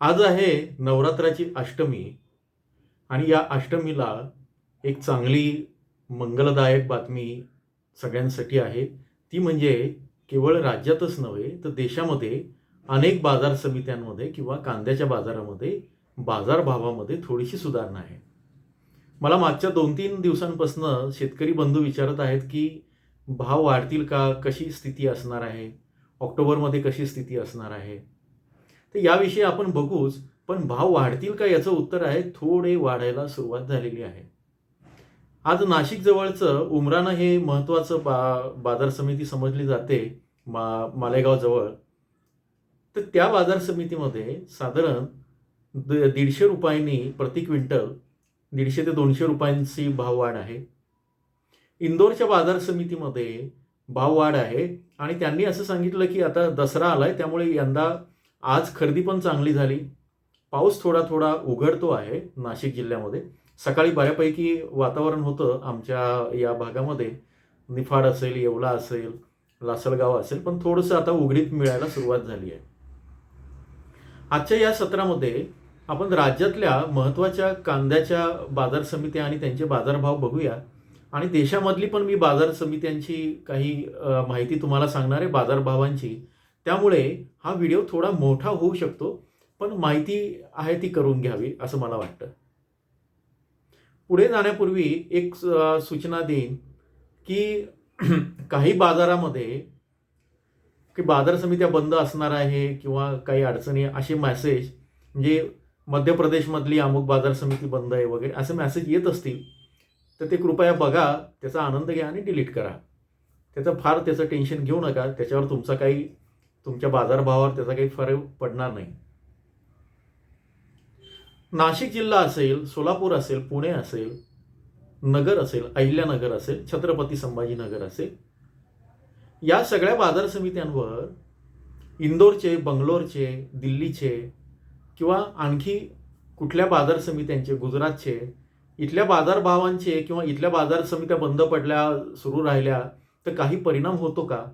आज आहे नवरात्राची अष्टमी आणि या अष्टमीला एक चांगली मंगलदायक बातमी सगळ्यांसाठी आहे. ती म्हणजे केवळ राज्यातच नव्हे तर देशामध्ये अनेक बाजार समित्यांमध्ये किंवा कांद्याच्या बाजारामध्ये बाजारभावामध्ये थोडीशी सुधारणा आहे. मला मागच्या दोन तीन दिवसांपासून शेतकरी बंधू विचारत आहेत की भाव वाढतील का कशी स्थिती असणार आहे? ऑक्टोबरमध्ये कशी स्थिती असणार आहे? तर याविषयी आपण बघूच पण भाव वाढतील का याचं उत्तर आहे थोडे वाढायला सुरुवात झालेली आहे. आज नाशिक जवळचं हे महत्त्वाचं बा बाजार समिती समजली जाते मा मालेगाव जवळ तर त्या बाजार समितीमध्ये साधारण द दीडशे रुपयांनी प्रति क्विंटल दीडशे ते दोनशे रुपयांची भाववाढ आहे. इंदोरच्या बाजार समितीमध्ये भाववाढ आहे आणि त्यांनी असं सांगितलं की आता दसरा आलाय त्यामुळे यंदा आज खरेदी पण चांगली झाली. पाऊस थोडा थोडा उघडतो आहे नाशिक जिल्ह्यामध्ये. सकाळी बऱ्यापैकी वातावरण होतं आमच्या या भागामध्ये. निफाड असेल येवला असेल लासलगाव असेल पण थोडंसं आता उघडीत मिळायला सुरुवात झाली आहे. आजच्या या सत्रामध्ये आपण राज्यातल्या महत्त्वाच्या कांद्याच्या बाजार समित्या आणि त्यांचे बाजारभाव बघूया. आणि देशामधली पण मी बाजार समित्यांची काही माहिती तुम्हाला सांगणार आहे बाजारभावांची. त्यामुळे हा व्हिडिओ थोडा मोठा होऊ शकतो पण माहिती आहे ती करून घ्यावी असं मला वाटतं. पुढे जाण्यापूर्वी एक सूचना देईन की काही बाजारामध्ये की बाजार समित्या बंद असणार आहे किंवा काही अडचणी असे मॅसेज म्हणजे मध्य प्रदेशमधली अमुक बाजार समिती बंद आहे वगैरे असे मॅसेज येत असतील तर ते कृपया बघा त्याचा आनंद घ्या आणि डिलीट करा. त्याचं फार त्याचं टेन्शन घेऊ नका त्याच्यावर तुमचा काही तुमच्या बाजारभावावर त्याचा काही फरक पडणार नाही. नाशिक जिल्हा असेल सोलापूर असेल पुणे असेल नगर असेल अहिल्यानगर असेल छत्रपती संभाजीनगर असेल या सगळ्या बाजार समित्यांवर इंदोरचे बंगलोरचे दिल्लीचे किंवा आणखी कुठल्या बाजार समित्यांचे गुजरातचे इथल्या बाजारभावांचे किंवा इथल्या बाजार समित्या बंद पडल्या सुरू राहिल्या तर काही परिणाम होतो का?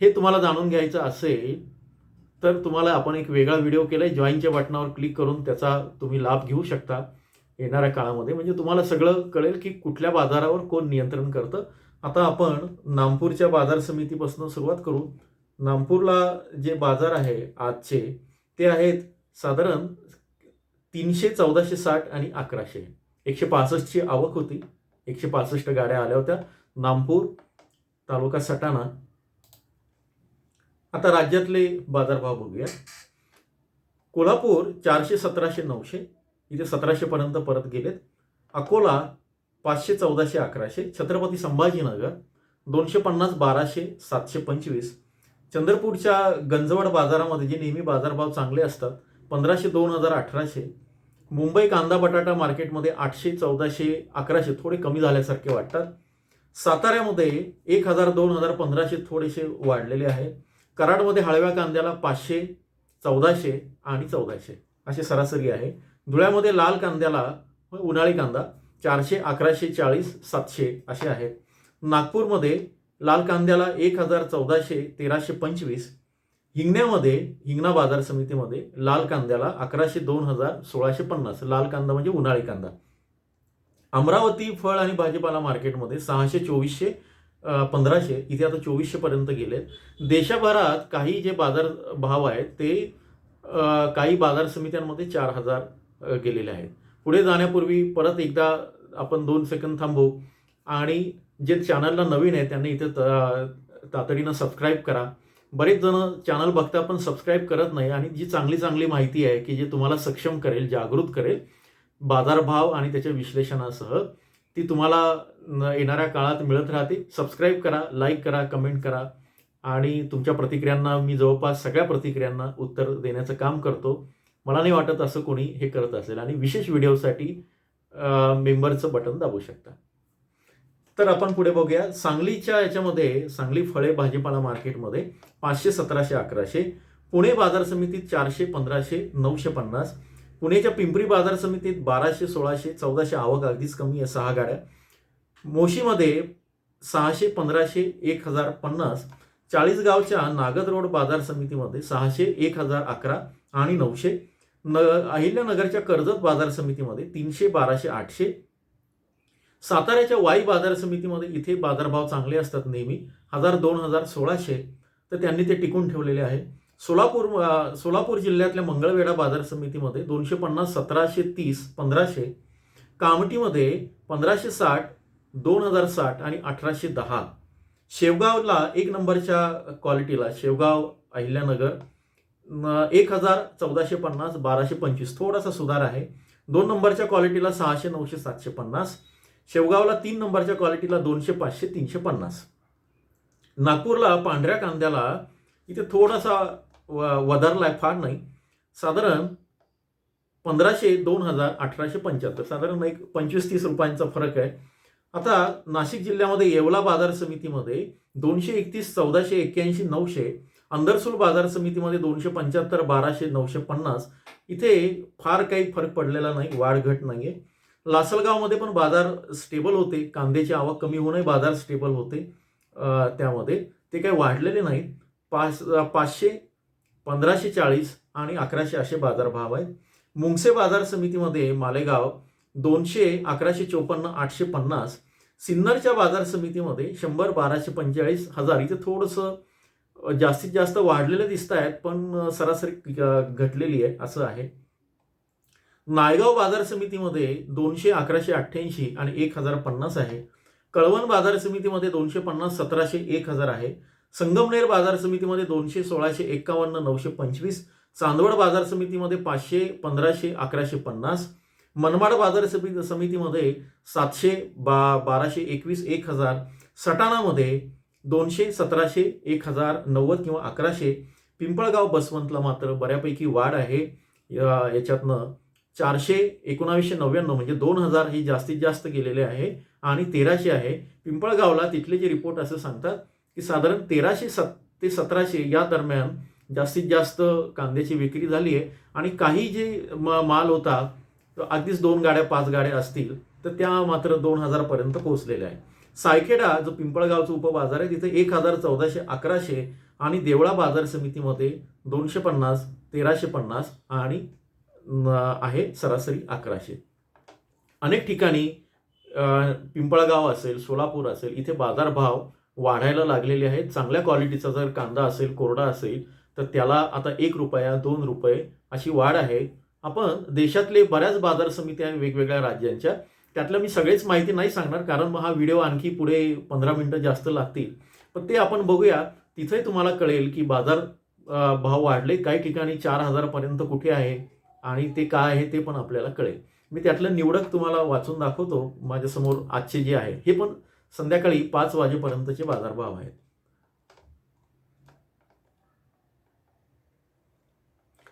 हे तुम्हाला जाणून घ्यायचं असेल तर तुम्हाला आपण एक वेगळा व्हिडिओ केला आहे जॉईनच्या बटनावर क्लिक करून त्याचा तुम्ही लाभ घेऊ शकता येणाऱ्या काळामध्ये. म्हणजे तुम्हाला सगळं कळेल की कुठल्या बाजारावर कोण नियंत्रण करतं. आता आपण नागपूरच्या बाजार समितीपासून सुरुवात करू. नागपूरला जे बाजार आहे आजचे ते आहेत साधारण तीनशे चौदाशे साठ आणि अकराशे. एकशे पासष्टची आवक होती. एकशे पासष्ट गाड्या आल्या होत्या. नागपूर तालुका सटाणा आता राज्यातले बाजारभाव बघूया. कोल्हापूर चारशे सतराशे नऊशे इथे सतराशेपर्यंत परत गेलेत. अकोला पाचशे चौदाशे अकराशे छत्रपती संभाजीनगर दोनशे पन्नास बाराशे सातशे पंचवीस. चंद्रपूरच्या गंजवड बाजारामध्ये जे नेहमी बाजारभाव चांगले असतात पंधराशे दोन हजार अठराशे मुंबई कांदा बटाटा मार्केटमध्ये आठशे चौदाशे अकराशे थोडे कमी झाल्यासारखे वाटतात. साताऱ्यामध्ये एक हजार दोन हजार पंधराशे थोडेसे वाढलेले आहे कराडमध्ये हळव्या कांद्याला पाचशे चौदाशे आणि चौदाशे असे सरासरी आहे. धुळ्यामध्ये लाल कांद्याला उन्हाळी कांदा चारशे अकराशे चाळीस सातशे असे आहेत. नागपूरमध्ये लाल कांद्याला एक हजार चौदाशे तेराशे पंचवीस. हिंगण्यामध्ये हिंगणा बाजार समितीमध्ये लाल कांद्याला अकराशे दोन हजार सोळाशे पन्नास. लाल कांदा म्हणजे उन्हाळी कांदा. अमरावती फळ आणि भाजीपाला मार्केटमध्ये सहाशे चोवीसशे पंधराशे इथे आता चोवीसशे पर्यंत गेले देशभरात काही जे बाजार भाव आहेत ते काही बाजार समित्यांमध्ये चार हजार गेलेले आहेत. पुढे जाण्यापूर्वी परत एकदा आपण दोन सेकंद थांबू. आणि जे चॅनलला नवीन आहे त्यांनी इथे त- तातडीनं सबस्क्राईब करा. बरेच जण चॅनल बघता पण सबस्क्राईब करत नाही आणि जी चांगली चांगली माहिती आहे की जे तुम्हाला सक्षम करेल जागृत करेल बाजारभाव आणि त्याच्या विश्लेषणासह ती तुम्हाला येणाऱ्या काळात मिळत राहते. सबस्क्राईब करा लाईक करा कमेंट करा. आणि तुमच्या प्रतिक्रियांना मी जवळपास सगळ्या प्रतिक्रियांना उत्तर देण्याचं काम करतो. मला नाही वाटत असं कोणी हे करत असेल. आणि विशेष व्हिडिओसाठी मेंबरचं बटन दाबू शकता. तर आपण पुढे बघूया. सांगलीच्या याच्यामध्ये सांगली फळे भाजीपाला मार्केटमध्ये पाचशे सतराशे अकराशे पुणे बाजार समितीत चारशे पंधराशे नऊशे पन्नास पुण्याच्या पिंपरी बाजार समितीत बाराशे सोळाशे चौदाशे आवक अगदीच कमी आहे सहा गाड्या. मोशीमध्ये सहाशे पंधराशे एक हजार पन्नास चाळीसगावच्या नागद रोड बाजार समितीमध्ये सहाशे एक हजार अकरा आणि नऊशे न अहिल्यानगरच्या कर्जत बाजार समितीमध्ये तीनशे बाराशे आठशे. साताऱ्याच्या वाई बाजार समितीमध्ये इथे बाजारभाव चांगले असतात नेहमी हजार दोन हजार सोळाशे. तर त्यांनी ते टिकून ठेवलेले आहे. सोलापूर सोलापूर जिल्ह्यातल्या मंगळवेढा बाजार समितीमध्ये दोनशे पन्नास सतराशे तीस पंधराशे कामटीमध्ये पंधराशे साठ दोन हजार साठ आणि अठराशे दहा. शेवगावला एक नंबरच्या क्वालिटीला शेवगाव अहिल्यानगर एक हजार चौदाशे पन्नास बाराशे पंचवीस थोडासा सुधार आहे. दोन नंबरच्या क्वालिटीला सहाशे नऊशे सातशे पन्नास शेवगावला तीन नंबरच्या क्वालिटीला दोनशे पाचशे तीनशे पन्नास नागपूरला पांढऱ्या कांद्याला इथे थोडासा व- वधारलाय फार नाही. साधारण पंधराशे दोन हजार अठराशे पंच्याहत्तर. साधारण एक पंचवीस तीस रुपयांचा फरक आहे. आता नाशिक जिल्ह्यामध्ये येवला बाजार समितीमध्ये दोनशे एकतीस चौदाशे एक्क्याऐंशी नऊशे अंदरसूल बाजार समितीमध्ये दोनशे पंच्याहत्तर बाराशे नऊशे पन्नास. इथे फार काही फरक पडलेला नाही वाढ घट आहे लासलगावमध्ये पण बाजार स्टेबल होते. कांद्याची आवक कमी होऊनही बाजार स्टेबल होते त्यामध्ये. ते काही वाढलेले नाहीत. पाच पाचशे पंधराशे चाळीस आणि अकराशे असे बाजारभाव आहेत. मुंगसे बाजार समितीमध्ये मालेगाव दोनशे अकराशे चोपन्न आठशे पन्नास सिन्नरच्या बाजार समितीमध्ये शंभर बाराशे पंचेचाळीस हजार इथे थोडंसं जास्तीत जास्त वाढलेले दिसत आहेत पण सरासरी घटलेली आहे असं आहे. नायगाव बाजार समितीमध्ये दोनशे अकराशे अठ्ठ्याऐंशी आणि एक हजार पन्नास आहे. कळवण बाजार समितीमध्ये दोनशे पन्नास सतराशे एक हजार आहे. संगमनेर बाजार समितीमध्ये दोनशे सोळाशे एक्कावन्न नऊशे पंचवीस चांदवड बाजार समितीमध्ये पाचशे पंधराशे अकराशे पन्नास मनमाड बाजार समिती समितीमध्ये सातशे बा बाराशे एकवीस एक हजार सटाणामध्ये दोनशे सतराशे एक हजार नव्वद किंवा अकराशे पिंपळगाव बसवंतला मात्र बऱ्यापैकी वाढ आहे. याच्यातनं चारशे एकोणावीसशे नव्याण्णव म्हणजे दोन हजार हे जास्तीत जास्त गेलेले आहे आणि तेराशे आहे. पिंपळगावला तिथले जे रिपोर्ट असं सांगतात की साधारण तेराशे सत ते सतराशे या दरम्यान जास्तीत जास्त कांद्याची विक्री झाली आहे. आणि काही जे म माल होता तो अगदीच दोन गाड्या पाच गाड्या असतील तर त्या मात्र दोन हजारपर्यंत पोहोचलेल्या आहे सायखेडा जो पिंपळगावचा उपबाजार आहे तिथे एक हजार चौदाशे अकराशे आणि देवळा बाजार समितीमध्ये दोनशे पन्नास तेराशे पन्नास आणि आहे सरासरी अकराशे. अनेक ठिकाणी पिंपळगाव असेल सोलापूर असेल इथे बाजारभाव वाढायला लागलेले आहेत चांगल्या क्वालिटीचा जर कांदा असेल कोरडा असेल तर त्याला आता एक रुपया दोन रुपये अशी वाढ आहे. आपण देशातले बऱ्याच बाजार समित्या आहेत वेगवेगळ्या राज्यांच्या त्यातलं मी सगळेच माहिती नाही सांगणार कारण मग हा व्हिडिओ आणखी पुढे पंधरा मिनटं जास्त लागतील. पण ते आपण बघूया. तिथे तुम्हाला कळेल की बाजार भाव वाढले. काही ठिकाणी चार हजारपर्यंत कुठे आहे आणि ते काय आहे ते पण आपल्याला कळेल. मी त्यातलं निवडक तुम्हाला वाचून दाखवतो. माझ्यासमोर आजचे जे आहे हे पण संध्याकाळी पाच वाजेपर्यंतचे बाजारभाव आहेत.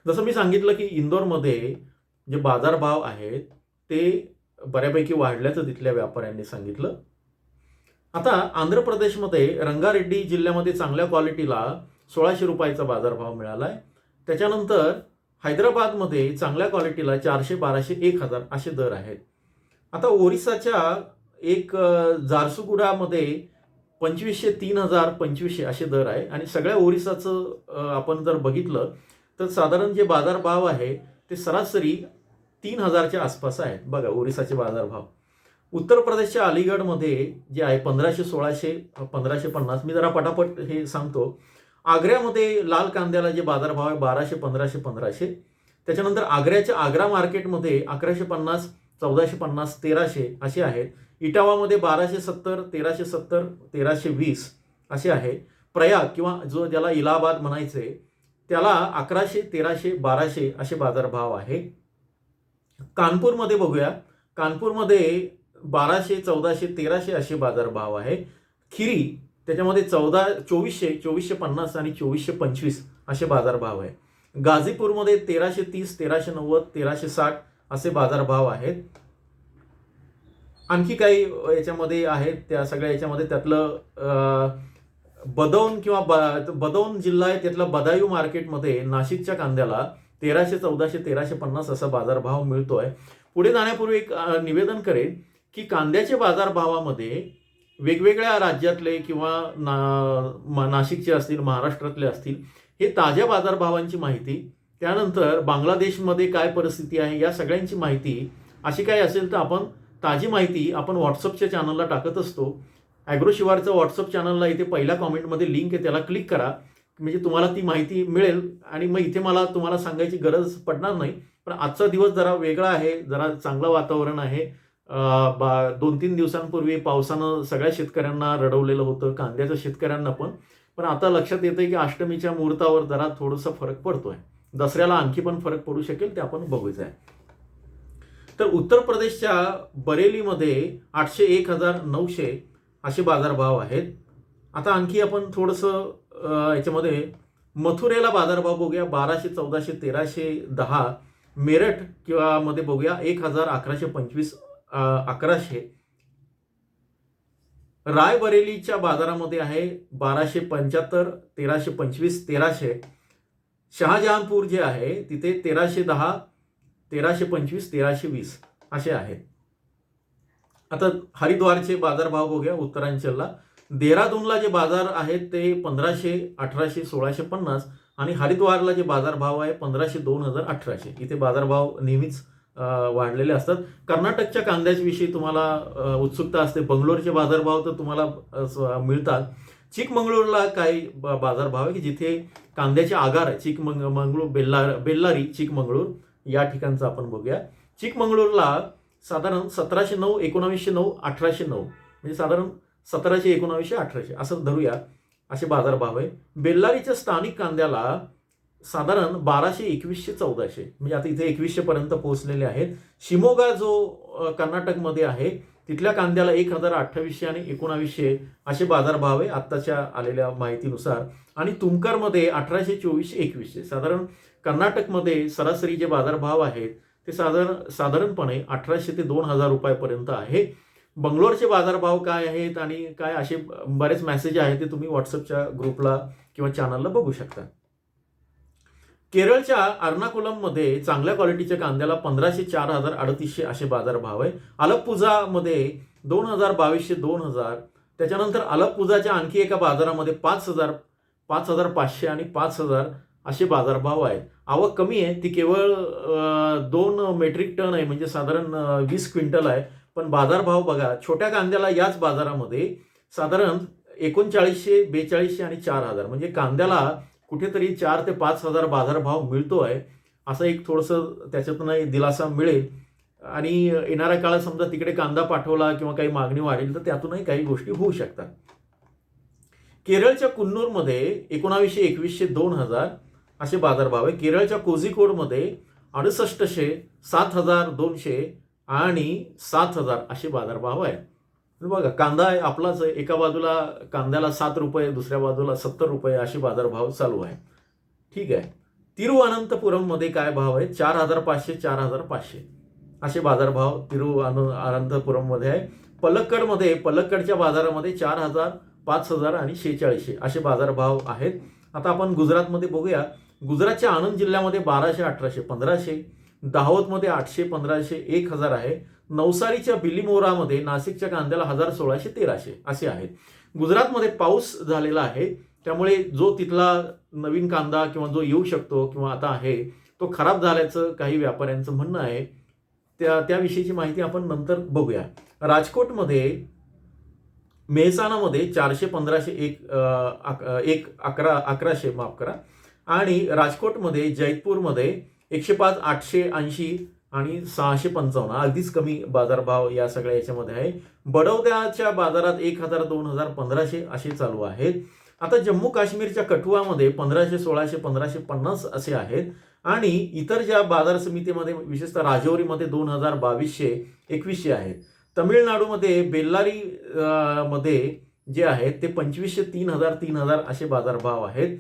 जसं मी सांगितलं की इंदोरमध्ये जे बाजारभाव आहेत ते बऱ्यापैकी वाढल्याचं तिथल्या व्यापाऱ्यांनी सांगितलं. आता आंध्र प्रदेशमध्ये रंगारेड्डी जिल्ह्यामध्ये चांगल्या क्वालिटीला सोळाशे रुपयाचा बाजारभाव मिळाला आहे त्याच्यानंतर हैदराबादमध्ये चांगल्या क्वालिटीला चारशे बाराशे एक हजार असे दर आहेत. आता ओरिसाच्या एक जारसुगुडामध्ये पंचवीसशे तीन हजार पंचवीसशे असे दर आहे. आणि सगळ्या ओरिसाचं आपण जर बघितलं तर साधारण जे बाजारभाव आहे ते सरासरी तीन हजारच्या आसपास आहेत. बघा ओरिसाचे बाजारभाव. उत्तर प्रदेशच्या अलीगडमध्ये जे आहे पंधराशे सोळाशे पंधराशे पन्नास मी जरा पटापट हे सांगतो. आग्र्यामध्ये लाल कांद्याला जे बाजारभाव आहे बाराशे पंधराशे पंधराशे. त्याच्यानंतर आग्र्याच्या आग्रा मार्केटमध्ये अकराशे पन्नास चौदाशे पन्नास तेराशे असे आहेत. इटावामध्ये बाराशे सत्तर तेराशे सत्तर तेराशे वीस असे आहे प्रयाग किंवा जो ज्याला इलाहाबाद म्हणायचे त्याला अकराशे तेराशे बाराशे असे बाजारभाव आहे. कानपूरमध्ये बघूया. कानपूरमध्ये बाराशे चौदाशे तेराशे असे बाजारभाव आहे. खिरी त्याच्यामध्ये चौदा चोवीसशे चोवीसशे पन्नास आणि चोवीसशे पंचवीस असे बाजारभाव आहे. गाझीपूरमध्ये तेराशे तीस तेराशे नव्वद तेराशे साठ असे बाजारभाव आहेत. आणखी काही याच्यामध्ये आहेत त्या सगळ्या याच्यामध्ये त्यातलं बदौन किंवा ब बदौन जिल्हा आहे त्यातला बदायू मार्केटमध्ये नाशिकच्या कांद्याला तेराशे चौदाशे तेराशे पन्नास असा बाजारभाव मिळतोय. पुढे जाण्यापूर्वी एक निवेदन करेन की कांद्याच्या बाजारभावामध्ये वेगवेगळ्या राज्यातले किंवा ना नाशिकचे असतील महाराष्ट्रातले असतील हे ताज्या बाजारभावांची माहिती त्यानंतर बांगलादेशमध्ये काय परिस्थिती आहे या सगळ्यांची माहिती अशी काही असेल तर आपण ताजी माहिती आपण व्हॉट्सअपच्या चॅनलला टाकत असतो. ॲग्रो शिवारचं व्हॉट्सअप चॅनलला इथे पहिल्या कॉमेंटमध्ये लिंक आहे त्याला क्लिक करा. म्हणजे तुम्हाला ती माहिती मिळेल आणि मग इथे मला तुम्हाला सांगायची गरज पडणार नाही. पण आजचा दिवस जरा वेगळा आहे जरा चांगलं वातावरण आहे. बा दोन तीन दिवसांपूर्वी पावसानं सगळ्या शेतकऱ्यांना रडवलेलं होतं कांद्याच्या शेतकऱ्यांना पण. पण आता लक्षात येतं की अष्टमीच्या मुहूर्तावर जरा थोडंसं फरक पडतोय. दसऱ्याला आणखी पण फरक पडू शकेल ते आपण बघूच आहे तर उत्तर प्रदेशच्या बरेलीमध्ये आठशे एक हजार नऊशे असे बाजारभाव आहेत. आता आणखी आपण थोडंसं याच्यामध्ये मथुरेला बाजारभाव बघूया बाराशे चौदाशे तेराशे दहा. मेरठ किंवा मध्ये बघूया एक हजार अकराशे पंचवीस अकराशे. रायबरेलीच्या बाजारामध्ये आहे बाराशे पंच्याहत्तर तेराशे पंचवीस तेराशे. शहाजहानपूर जे आहे तिथे तेराशे दहा तेराशे पंचवीस तेराशे वीस असे आहेत. आता हरिद्वारचे बाजारभाव बघूया उत्तरांचलला. देहरादूनला जे बाजार आहेत ते पंधराशे अठराशे सोळाशे पन्नास आणि हरिद्वारला जे बाजारभाव आहे पंधराशे दोन हजार अठराशे. इथे बाजारभाव नेहमीच वाढलेले असतात. कर्नाटकच्या कांद्याविषयी तुम्हाला उत्सुकता असते. बंगलोरचे बाजारभाव तर तुम्हाला मिळतात. चिकमंगळूरला काही बाजारभाव आहे की जिथे कांद्याचे आगार आहे. चिकमंग मंगळूर बेल्लार बेल्लारी चिकमंगळूर या ठिकाणचं आपण बघूया. चिकमंगळूरला साधारण सतराशे नऊ एकोणावीसशे नऊ अठराशे नऊ म्हणजे साधारण सतराशे एकोणावीसशे अठराशे असं धरूया. असे बाजारभाव आहे. बेल्लारीच्या स्थानिक कांद्याला साधारण बाराशे एकवीसशे चौदाशे म्हणजे आता इथे एकवीसशेपर्यंत पोहोचलेले आहेत. शिमोगा जो कर्नाटकमध्ये आहे तिथल्या कांद्याला एक हजार अठ्ठावीसशे आणि एकोणावीसशे असे बाजारभाव आहे आत्ताच्या आलेल्या माहितीनुसार. आणि तुमकारमध्ये अठराशे चोवीस एकवीसशे. साधारण कर्नाटकमध्ये सरासरी जे बाजारभाव आहेत ते साधारण साधारणपणे अठराशे ते दोन हजार रुपयापर्यंत आहे. बंगलोरचे बाजारभाव काय आहेत आणि काय असे बरेच मेसेज आहेत ते तुम्ही व्हॉट्सअपच्या ग्रुपला किंवा चॅनलला बघू शकता. केरळच्या अर्नाकुलममध्ये चांगल्या क्वालिटीच्या कांद्याला पंधराशे चार हजार अडतीसशे असे बाजारभाव आहे. अलपुजामध्ये दोन हजार बावीसशे दोन हजार. त्याच्यानंतर अलपुजाच्या आणखी एका बाजारामध्ये पाच हजार पाच हजार पाचशे आणि पाच हजार असे बाजारभाव आहेत. आवक कमी आहे. ती केवळ दोन मेट्रिक टन आहे. म्हणजे साधारण वीस क्विंटल आहे. पण बाजारभाव बघा छोट्या कांद्याला याच बाजारामध्ये साधारण एकोणचाळीसशे बेचाळीसशे आणि चार हजार. म्हणजे कांद्याला कुठेतरी चार ते पाच हजार बाजारभाव मिळतो आहे असं एक थोडंसं त्याच्यातून दिलासा मिळेल. आणि येणाऱ्या काळात समजा तिकडे कांदा पाठवला किंवा काही मागणी वाढेल तर त्यातूनही काही गोष्टी होऊ शकतात. केरळच्या कुन्नूरमध्ये एकोणावीसशे एकवीसशे दोन हजार असे बाजारभाव आहे. केरळच्या कोझिकोडमध्ये अडुसष्टशे सात हजार दोनशे आणि सात हजार असे बाजारभाव आहे बघा कांदा आहे आपलाच आहे. एका बाजूला कांद्याला सात रुपये दुसऱ्या बाजूला सत्तर रुपये असे बाजारभाव चालू आहे. ठीक आहे. तिरुअनंतपुरममध्ये काय भाव आहे? चार हजार पाचशे चार हजार पाचशे असे बाजारभाव तिरु अनंतपुरममध्ये आहे. पलक्कडमध्ये पलक्कडच्या बाजारामध्ये चार हजार पाच हजार आणि शेहेचाळीसशे असे बाजारभाव आहेत. आता आपण गुजरातमध्ये बघूया. गुजरातच्या आनंद जिल्ह्यामध्ये बाराशे अठराशे पंधराशे दाहोदमध्ये आठशे पंधराशे एक हजार आहे. नवसारीच्या बिलीमोरामध्ये नाशिकच्या कांद्याला हजार सोळाशे तेराशे असे आहेत. गुजरातमध्ये पाऊस झालेला आहे. त्यामुळे जो तिथला नवीन कांदा किंवा जो येऊ शकतो किंवा आता आहे तो खराब झाल्याचं काही व्यापाऱ्यांचं म्हणणं आहे. त्या त्याविषयीची माहिती आपण नंतर बघूया. राजकोटमध्ये मेहसाणामध्ये चारशे पंधराशे एक अ, एक अकरा अकराशे माफ करा. आणि राजकोटमध्ये जैतपूरमध्ये एकशे पाच आठशे ऐंशी आणि सहाशे पंचावन्न अगदीच कमी बाजारभाव या सगळ्या याच्यामध्ये आहे. बडौद्याच्या बाजारात एक हजार दोन हजार पंधराशे असे चालू आहेत. आता जम्मू काश्मीरच्या कठुआमध्ये पंधराशे सोळाशे पंधराशे पन्नास असे आहेत. आणि इतर ज्या बाजार समितीमध्ये विशेषतः राजौरीमध्ये दोन हजार बावीसशे एकवीसशे आहेत. तमिळनाडूमध्ये बेल्लारी मध्ये जे आहेत ते पंचवीसशे तीन हजार तीन हजार असे बाजारभाव आहेत.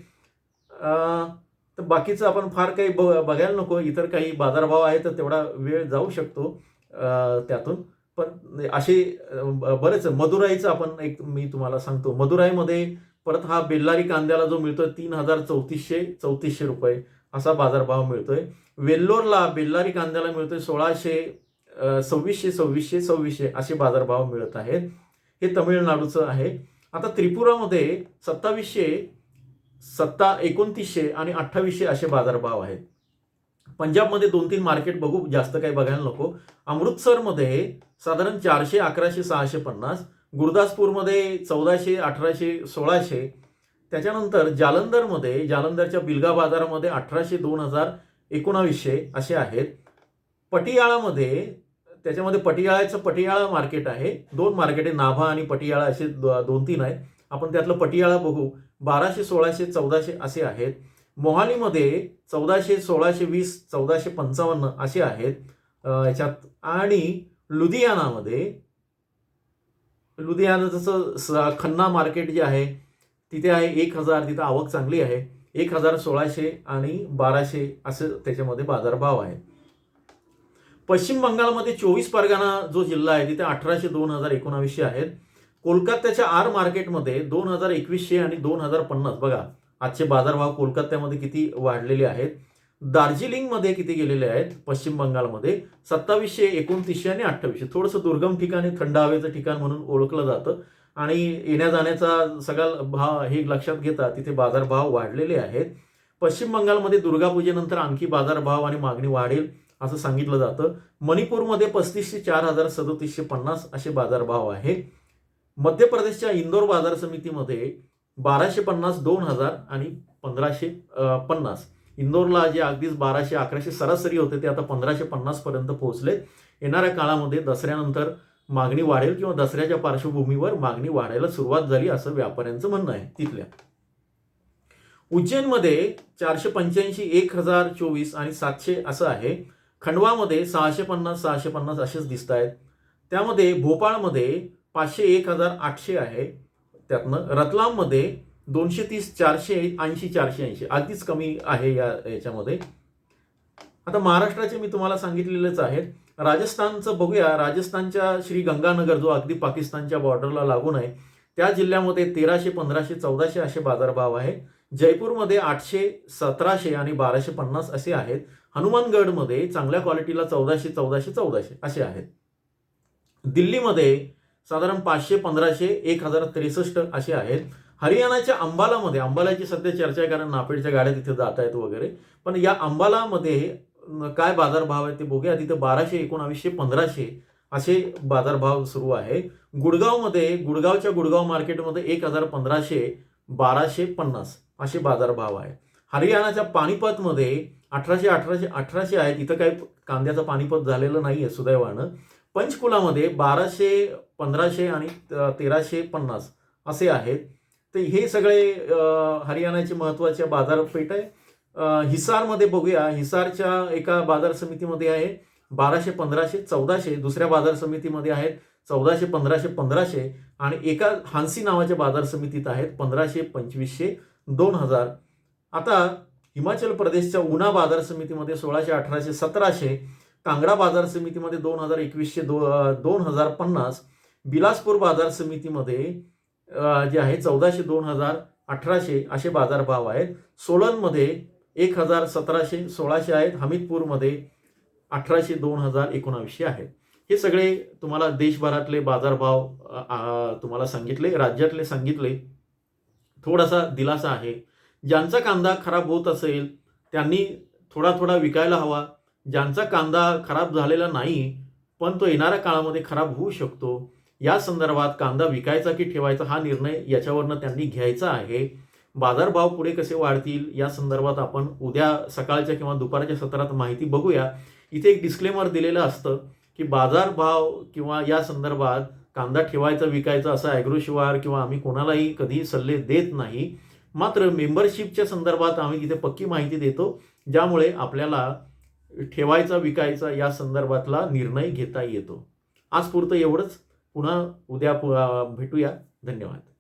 तर बाकीचं आपण फार काही ब बघायला नको. इतर काही बाजारभाव आहे तर तेवढा वेळ जाऊ शकतो त्यातून. पण असे ब- बरेच मदुराईचं आपण एक मी तुम्हाला सांगतो. मदुराईमध्ये परत हा बेल्लारी कांद्याला जो मिळतोय तीन हजार चौतीसशे चौतीसशे रुपये असा बाजारभाव मिळतोय. वेल्लोरला बेल्लारी कांद्याला मिळतोय सोळाशे सव्वीसशे सव्वीसशे सव्वीसशे असे बाजारभाव मिळत आहेत. हे तमिळनाडूचं आहे. आता त्रिपुरामध्ये सत्तावीसशे सत्ता एकोणतीसशे आणि अठ्ठावीसशे असे बाजारभाव आहेत. पंजाबमध्ये दोन तीन मार्केट बघू जास्त काही बघायला नको. अमृतसरमध्ये साधारण चारशे अकराशे सहाशे पन्नास. गुरदासपूरमध्ये चौदाशे अठराशे सोळाशे. त्याच्यानंतर जालंधरमध्ये जालंधरच्या बिलगा बाजारामध्ये अठराशे दोन हजार एकोणावीसशे असे आहेत. पटियाळामध्ये त्याच्यामध्ये पटियाळाचं पटियाळा मार्केट आहे. दोन मार्केट आहे नाभा आणि पटियाळा असे दोन तीन आहेत. आपण त्यातलं पटियाळा बघू. बाराशे सोळाशे चौदाशे असे आहेत. मोहालीमध्ये चौदाशे सोळाशे वीस चौदाशे पंचावन्न असे आहेत. याच्यात आणि लुधियानामध्ये लुधियाना जसं स- खन्ना मार्केट जे आहे तिथे आहे एक हजार तिथं आवक चांगली आहे. एक हजार सोळाशे आणि बाराशे असं त्याच्यामध्ये बाजारभाव आहे पश्चिम बंगालमध्ये चोवीस परगणा जो जिल्हा आहे तिथे अठराशे दोन हजार एकोणावीसशे आहेत. कोलकात्याच्या आर मार्केटमध्ये दोन हजार एकवीसशे आणि दोन हजार पन्नास बघा आजचे बाजारभाव कोलकात्यामध्ये किती वाढलेले आहेत? दार्जिलिंगमध्ये किती गेलेले आहेत? पश्चिम बंगालमध्ये सत्तावीसशे एकोणतीसशे आणि अठ्ठावीसशे. थोडंसं दुर्गम ठिकाणी थंड हवेचं ठिकाण म्हणून ओळखलं जातं. आणि येण्या जाण्याचा सगळा भाव हे लक्षात घेता तिथे बाजारभाव वाढलेले आहेत. पश्चिम बंगालमध्ये दुर्गापूजेनंतर आणखी बाजारभाव आणि मागणी वाढेल असं सांगितलं जातं. मणिपूरमध्ये पस्तीसशे चार हजार सदोतीसशे पन्नास असे बाजारभाव आहे मध्य प्रदेशच्या इंदोर बाजार समितीमध्ये बाराशे पन्नास दोन हजार आणि पंधराशे पन्नास. इंदोरला जे अगदीच बाराशे अकराशे सरासरी होते ते आता पंधराशे पन्नास पर्यंत पोहोचले. येणाऱ्या काळामध्ये दसऱ्यानंतर मागणी वाढेल किंवा दसऱ्याच्या पार्श्वभूमीवर मागणी वाढायला सुरुवात झाली असं व्यापाऱ्यांचं म्हणणं आहे. तिथल्या. उज्जैनमध्ये चारशे पंच्याऐंशी एक हजार चोवीस आणि सातशे असं आहे. खंडवामध्ये सहाशे पन्नास सहाशे पन्नास असेच दिसत आहेत त्यामध्ये भोपाळमध्ये पाचशे एक हजार आठशे आहे. त्यातनं रतलाममध्ये दोनशे तीस चारशे ऐंशी चारशे ऐंशी. अगदीच कमी आहे या याच्यामध्ये. आता महाराष्ट्राचे मी तुम्हाला सांगितलेलेच आहेत. राजस्थानचं बघूया. राजस्थानच्या श्री गंगानगर जो अगदी पाकिस्तानच्या बॉर्डरला लागून आहे त्या जिल्ह्यामध्ये तेराशे पंधराशे चौदाशे असे बाजारभाव आहे जयपूरमध्ये आठशे सतराशे आणि बाराशे पन्नास असे आहेत. हनुमानगडमध्ये चांगल्या क्वालिटीला चौदाशे चौदाशे चौदाशे असे आहेत. दिल्लीमध्ये साधारण पाचशे पंधराशे एक हजार त्रेसष्ट असे आहेत. हरियाणाच्या अंबालामध्ये अंबालाची सध्या चर्चा आहे कारण नापेडच्या गाड्या तिथे जात आहेत वगैरे. पण या अंबालामध्ये काय बाजारभाव आहे ते बघूया. तिथे बाराशे एकोणावीसशे पंधराशे असे बाजारभाव सुरू आहे. गुडगावमध्ये गुडगावच्या गुडगाव मार्केटमध्ये एक हजार पंधराशे बाराशे पन्नास असे बाजारभाव आहे. हरियाणाच्या पानिपतमध्ये अठराशे अठराशे अठराशे आहेत. इथं काही कांद्याचं पानिपत झालेलं नाही आहे सुदैवानं. पंचकुलामध्ये बाराशे पंधराशे आणि तेराशे पन्नास असे आहेत. तर हे सगळे हरियाणाचे महत्त्वाचे बाजारपेठ आहे. हिसारमध्ये बघूया. हिसारच्या एका बाजार समितीमध्ये आहे. बाराशे पंधराशे चौदाशे दुसऱ्या बाजार समितीमध्ये आहेत. चौदाशे पंधराशे पंधराशे आणि एका हान्सी नावाच्या बाजार समितीत आहेत. पंधराशे पंचवीसशे दोन हजार. आता हिमाचल प्रदेशच्या उना बाजार समितीमध्ये सोळाशे अठराशे सतराशे. कांगडा बाजार समितीमध्ये दोन हजार एकवीसशे दो दोन हजार पन्नास. बिलासपूर बाजार समितीमध्ये जे आहे चौदाशे दोन हजार अठराशे असे बाजारभाव आहेत. सोलनमध्ये एक हजार सतराशे सोळाशे आहेत. हमीदपूरमध्ये अठराशे दोन हजार एकोणावीसशे आहेत. हे सगळे तुम्हाला देशभरातले बाजारभाव तुम्हाला सांगितले राज्यातले सांगितले. थोडासा दिलासा आहे. ज्यांचा कांदा खराब होत असेल त्यांनी थोडा थोडा विकायला हवा. ज्यांचा कांदा खराब झालेला नाही पण तो येणाऱ्या काळामध्ये खराब होऊ शकतो. या संदर्भात कांदा विकायचा की ठेवायचा हा निर्णय याच्यावरनं त्यांनी घ्यायचा आहे. बाजारभाव पुढे कसे वाढतील या संदर्भात आपण उद्या सकाळच्या किंवा दुपारच्या सत्रात माहिती बघूया. इथे एक डिस्क्लेमर दिलेलं असतं की बाजारभाव किंवा या संदर्भात कांदा ठेवायचा विकायचा असा ॲग्रोशिवार किंवा आम्ही कोणालाही कधीही सल्ले देत नाही. मात्र मेंबरशिपच्या संदर्भात आम्ही तिथे पक्की माहिती देतो ज्यामुळे आपल्याला ठेवायचा विकायचा या संदर्भातला निर्णय घेता येतो. आज पुरतं एवढंच. पुन्हा उद्या पु- भेटूया. धन्यवाद.